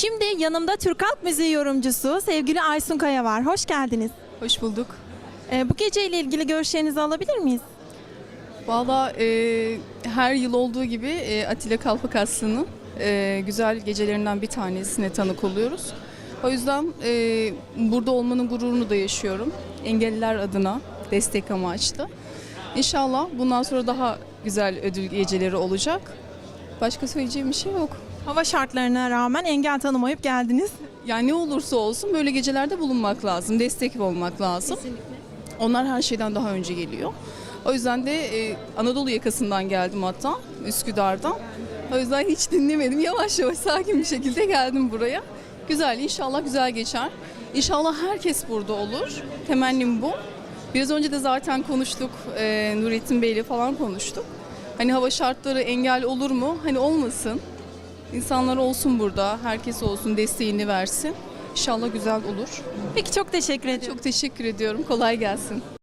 Şimdi yanımda Türk Halk Müziği yorumcusu sevgili Aysun Kaya var. Hoş geldiniz. Hoş bulduk. Ee, bu geceyle ilgili görüşlerinizi alabilir miyiz? Valla e, her yıl olduğu gibi e, Atilla Kalpakaslı'nın e, güzel gecelerinden bir tanesine tanık oluyoruz. O yüzden e, burada olmanın gururunu da yaşıyorum. Engelliler adına destek amaçlı. İnşallah bundan sonra daha güzel ödül geceleri olacak. Başka söyleyeceğim bir şey yok. Hava şartlarına rağmen engel tanımayıp geldiniz. Yani ne olursa olsun böyle gecelerde bulunmak lazım, destek olmak lazım. Onlar her şeyden daha önce geliyor. O yüzden de e, Anadolu yakasından geldim hatta, Üsküdar'dan. O yüzden hiç dinlemedim. Yavaş yavaş sakin bir şekilde geldim buraya. Güzel, inşallah güzel geçer. İnşallah herkes burada olur. Temennim bu. Biraz önce de zaten konuştuk, e, Nurettin Bey'le falan konuştuk. Hani hava şartları engel olur mu? Hani olmasın. İnsanlar olsun burada, herkes olsun, desteğini versin. İnşallah güzel olur. Peki çok teşekkür ediyorum. Çok teşekkür ediyorum. Kolay gelsin.